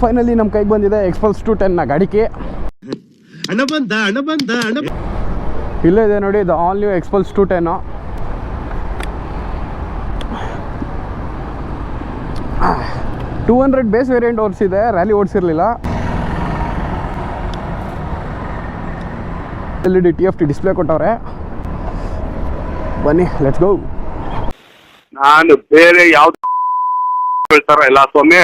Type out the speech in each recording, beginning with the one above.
Finally ನಮ್ಮ ಕೈಗೆ ಬಂದಿದೆ ಎಕ್ಸ್ಪಲ್ಸ್ ಟು ಟೆನ್ನ ಗಾಡಿಕೆ. ಬಂದ ಬಂದ ಇಲ್ಲೇ ಇದೆ ನೋಡಿ ಇದು all new Xpulse two ten two hundred base variant ಓಡಿಸಿದೆ rally ಓಡಿಸಿರ್ಲಿಲ್ಲ. L E D T F T display ಕೊಟ್ಟವ್ರೆ. ಬನ್ನಿ ಲೆಟ್ಸ್ ಗೋ ನಾನು ಬೇರೆ ಯಾವ್ದು ಹೇಳ್ತಾರ ಎಲ್ಲ ಸ್ವಾಮಿ.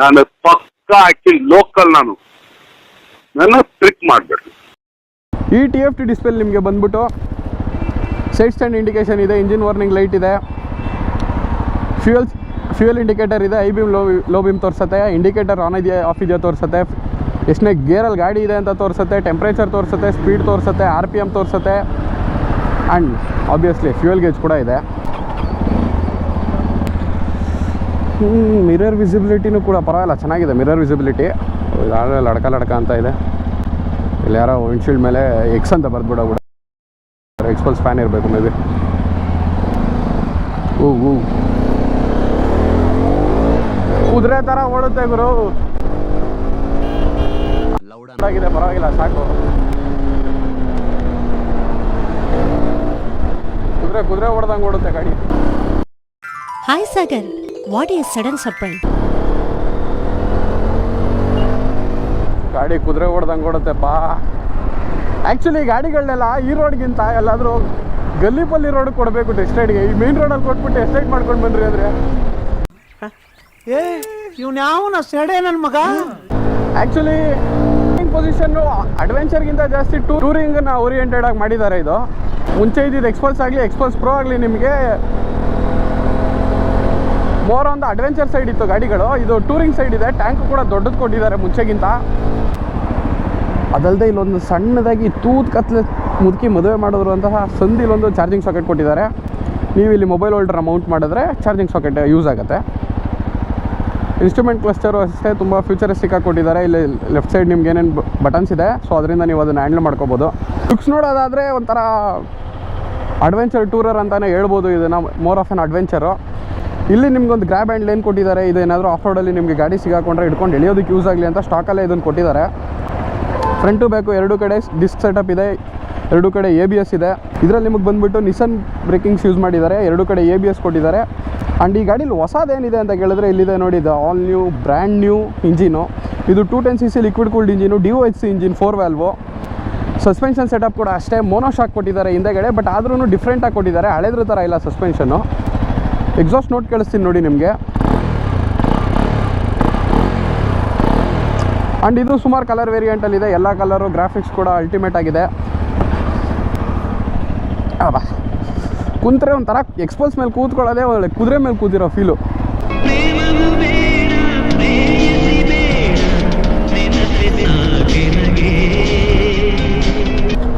ನಾನು ಪಕ್ಕ ಆಕ್ಚುಲಿ ಲೋಕಲ್ ನಾನು. ನನ್ನ ಟ್ರಿಕ್ ಮಾಡಬೇಕು. ಈ ಟಿ ಎಫ್ ಟಿ ಡಿಸ್ಪ್ಲೇ ನಿಮಗೆ ಬಂದ್ಬಿಟ್ಟು ಸೈಡ್ ಸ್ಟ್ಯಾಂಡ್ ಇಂಡಿಕೇಶನ್ ಇದೆ ಇಂಜಿನ್ ವಾರ್ನಿಂಗ್ ಲೈಟ್ ಇದೆ. ಫ್ಯೂಯಲ್ ಫ್ಯೂಯಲ್ ಇಂಡಿಕೇಟರ್ ಇದೆ high beam low low beam ತೋರಿಸುತ್ತೆ. ಇಂಡಿಕೇಟರ್ ಆನ್ ಇದೆಯಾ ಆಫ್ ಇದೆಯಾ ತೋರಿಸುತ್ತೆ. ಎಷ್ಟನೇ ಗೇರಲ್ಲಿ ಗಾಡಿ ಇದೆ ಅಂತ ತೋರಿಸುತ್ತೆ ಟೆಂಪ್ರೇಚರ್ ತೋರಿಸುತ್ತೆ ಸ್ಪೀಡ್ ತೋರಿಸುತ್ತೆ ಆರ್ ಪಿ ಎಂ ತೋರಿಸುತ್ತೆ. ಆ್ಯಂಡ್ ಆಬ್ವಿಯಸ್ಲಿ ಫ್ಯೂಯಲ್ ಗೇಜ್ ಕೂಡ ಇದೆ. ಮಿರರ್ ವಿಸಿಬಿಲಿಟಿನೂ ಕೂಡ ಪರವಾಗಿಲ್ಲ ಚೆನ್ನಾಗಿದೆ ಮಿರರ್ ವಿಸಿಬಿಲಿಟಿ ಇದಾಗಲೇ ಲಡ್ಕ ಲಡ್ಕ ಅಂತ ಇದೆ. ಇಲ್ಲಿ ಯಾರೋ ವಿಂಡ್ಶೀಲ್ಡ್ ಮೇಲೆ ಎಕ್ಸ್ ಅಂತ ಬರ್ದ್ಬಿಡೋ ಎಕ್ಸ್ಪಲ್ಸ್ ಫ್ಯಾನ್ ಇರಬೇಕು ಮೇ ಬಿ ಹೂ ಹೂ ಕುದುರೆ ಥರ ಓಡುತ್ತೆ ಗುರು. ಆಗಿದೆ ಪರವಾಗಿಲ್ಲ ಸಾಕು. ಕುದುರೆ ಕುದುರೆ ಓಡ್ದಂಗೆ ಓಡುತ್ತೆ ಗಾಡಿ. Hi Sagar, what is sudden surprise ಗಾಡಿ ಕುದುರೆ ಹೊಡೆದಂಗೆ ಬಾ. ಆ್ಯಕ್ಚುಲಿ ಗಾಡಿಗಳನ್ನೆಲ್ಲ ಈ ರೋಡ್ಗಿಂತ ಎಲ್ಲಾದರೂ ಗಲ್ಲಿ ಪಲ್ಲಿ ರೋಡ್ ಕೊಡಬೇಕು ಎಸ್ಟೇಟ್ಗೆ ಈ ಮೇನ್ ರೋಡಲ್ಲಿ ಕೊಟ್ಬಿಟ್ಟು ಎಸ್ಟೇಟ್ ಮಾಡ್ಕೊಂಡು ಬಂದ್ರಿ ಅಂದರೆ. ಏ ಇವ್ನ ಯಾವನ ಸೆಡೆ ನನ್ನ ಮಗ? ಆ್ಯಕ್ಚುಲಿ ಪೊಸಿಷನ್ನು ಅಡ್ವೆಂಚರ್ಗಿಂತ ಜಾಸ್ತಿ ಟೂರಿಂಗ್ನ ಓರಿಯೆಂಟೆಡ್ ಆಗಿ ಮಾಡಿದ್ದಾರೆ ಇದು. ಮುಂಚೆ ಇದ್ದಿದ್ದು ಎಕ್ಸ್ಪಲ್ಸ್ ಆಗಲಿ ಎಕ್ಸ್ಪಲ್ಸ್ ಪ್ರೋ ಆಗಲಿ ನಿಮಗೆ ಮೋರ್ ಒಂದು ಅಡ್ವೆಂಚರ್ ಸೈಡ್ ಇತ್ತು ಗಾಡಿಗಳು. ಇದು ಟೂರಿಂಗ್ ಸೈಡ್ ಇದೆ. ಟ್ಯಾಂಕ್ ಕೂಡ ದೊಡ್ಡದು ಕೊಟ್ಟಿದ್ದಾರೆ ಮುಂಚೆಗಿಂತ. ಅದಲ್ಲದೆ ಇಲ್ಲೊಂದು ಸಣ್ಣದಾಗಿ ತೂತ್ ಕತ್ಲೆ ಮುದುಕಿ ಮದುವೆ ಮಾಡಿದ್ರು ಅಂತಹ ಇಲ್ಲೊಂದು ಚಾರ್ಜಿಂಗ್ ಸಾಕೆಟ್ ಕೊಟ್ಟಿದ್ದಾರೆ. ನೀವು ಇಲ್ಲಿ ಮೊಬೈಲ್ ಹೋಲ್ಡರ್ ಮೌಂಟ್ ಮಾಡಿದ್ರೆ ಚಾರ್ಜಿಂಗ್ ಸಾಕೆಟ್ ಯೂಸ್ ಆಗುತ್ತೆ. ಇನ್ಸ್ಟ್ರೂಮೆಂಟ್ ಕ್ಲಸ್ಟರು ಅಷ್ಟೇ ತುಂಬ ಫ್ಯೂಚರಿಸ್ಟಿಕ್ ಆಗಿ ಕೊಟ್ಟಿದ್ದಾರೆ. ಇಲ್ಲಿ ಲೆಫ್ಟ್ ಸೈಡ್ ನಿಮ್ಗೆ ಏನೇನು ಬಟನ್ಸ್ ಇದೆ. ಸೊ ಅದರಿಂದ ನೀವು ಅದನ್ನು ಹ್ಯಾಂಡಲ್ ಮಾಡ್ಕೋಬೋದು. ಲುಕ್ಸ್ ನೋಡೋದಾದರೆ ಒಂಥರ ಅಡ್ವೆಂಚರ್ ಟೂರರ್ ಅಂತಲೇ ಹೇಳ್ಬೋದು. ಇದನ್ನು ಮೋರ್ ಆಫ್ ಎನ್ ಅಡ್ವೆಂಚರು ಇಲ್ಲಿ ನಿಮ್ಗೊಂದು ಗ್ರ್ಯಾಬ್ ಆ್ಯಂಡ್ ಲೇನ್ ಕೊಟ್ಟಿದ್ದಾರೆ. ಇದು ಏನಾದರೂ ಆಫ್ ರೋಡಲ್ಲಿ ನಿಮಗೆ ಗಾಡಿ ಸಿಗಾಕೊಂಡ್ರೆ ಹಿಡ್ಕೊಂಡು ಎಳಿಯೋದಕ್ಕೆ ಯೂಸ್ ಆಗಲಿ ಅಂತ ಸ್ಟಾಕಲ್ಲೇ ಇದನ್ನು ಕೊಟ್ಟಿದ್ದಾರೆ. ಫ್ರಂಟು ಬ್ಯಾಕು ಎರಡು ಕಡೆ ಡಿಸ್ಕ್ ಸೆಟಪ್ ಇದೆ, ಎರಡು ಕಡೆ ಎ ಬಿ ಎಸ್ ಇದೆ. ಇದರಲ್ಲಿ ನಿಮಗೆ ಬಂದುಬಿಟ್ಟು ನಿಸನ್ ಬ್ರೇಕಿಂಗ್ಸ್ ಯೂಸ್ ಮಾಡಿದ್ದಾರೆ, ಎರಡು ಕಡೆ ಎ ಬಿ ಎಸ್ ಕೊಟ್ಟಿದ್ದಾರೆ. ಆ್ಯಂಡ್ ಈ ಗಾಡೀಲಿ ಹೊಸದೇನಿದೆ ಅಂತ ಕೇಳಿದ್ರೆ ಇಲ್ಲಿದೆ ನೋಡಿ, ಇದು all new brand new engine ಇದು two ten C C liquid cooled engine D H C engine four valve suspension setup ಕೂಡ ಅಷ್ಟೇ ಮೋನೋ ಶಾಕ್ ಕೊಟ್ಟಿದ್ದಾರೆ ಹಿಂದೆಗಡೆ ಬಟ್ ಆದ್ರೂ ಡಿಫ್ರೆಂಟಾಗಿ ಕೊಟ್ಟಿದ್ದಾರೆ. ಹಳೆದ್ರ ಥರ ಇಲ್ಲ ಸಸ್ಪೆನ್ಷನ್ನು ಎಕ್ಸಾಸ್ಟ್ ನೋಟ್ ಕಳಿಸ್ತೀನಿ ನೋಡಿ ನಿಮಗೆ. ಆ್ಯಂಡ್ ಇದು ಸುಮಾರು ಕಲರ್ ವೇರಿಯಂಟಲ್ಲಿದೆ ಎಲ್ಲ ಕಲರು ಗ್ರಾಫಿಕ್ಸ್ ಕೂಡ ಅಲ್ಟಿಮೇಟ್ ಆಗಿದೆ. ಕುಂತ್ರೆ ಒಂಥರ ಎಕ್ಸ್ಪೋಸ್ ಮೇಲೆ ಕೂತ್ಕೊಳ್ಳೋದೇ ಒಳ್ಳೆ ಕುದುರೆ ಮೇಲೆ ಕೂತಿರೋ ಫೀಲು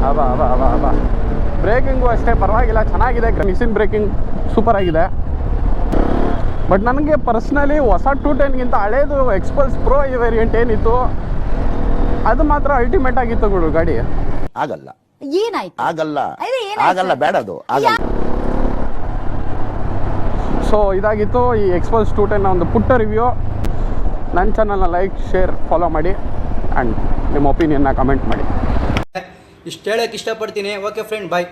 ಅವ ಅವ ಅವ ಬ್ರೇಕಿಂಗು ಅಷ್ಟೇ ಪರವಾಗಿಲ್ಲ. ಚೆನ್ನಾಗಿದೆ. ಮಿಷಿನ್ ಬ್ರೇಕಿಂಗ್ ಸೂಪರ್ ಆಗಿದೆ. ಬಟ್ ನನಗೆ ಪರ್ಸ್ನಲಿ ಹೊಸ ಟೂ ಟೆನ್ಗಿಂತ ಹಳೇದು ಎಕ್ಸ್ಪಲ್ಸ್ ಪ್ರೋ ಈ ವೇರಿಯಂಟ್ ಏನಿತ್ತು ಅದು ಮಾತ್ರ ಅಲ್ಟಿಮೇಟ್ ಆಗಿತ್ತು ಗುರು ಗಾಡಿ. ಆಗಲ್ಲ. ಏನಾಯ್ತು? ಆಗಲ್ಲ? ಆಗಲ್ಲ ಬೇಡ ಅದು ಆಗಲ್ಲ ಸೊ ಇದಾಗಿತ್ತು ಈ ಎಕ್ಸ್ಪಲ್ಸ್ ಟೂ ಟೆನ್ ಒಂದು ಪುಟ್ಟ ರಿವ್ಯೂ ನನ್ನ ಚಾನಲ್ನ ಲೈಕ್ ಶೇರ್ ಫಾಲೋ ಮಾಡಿ ಆ್ಯಂಡ್ ನಿಮ್ಮ ಒಪಿನಿಯನ್ನ ಕಮೆಂಟ್ ಮಾಡಿ. ಇಷ್ಟು ಹೇಳಕ್ಕೆ ಇಷ್ಟಪಡ್ತೀನಿ. Okay friend bye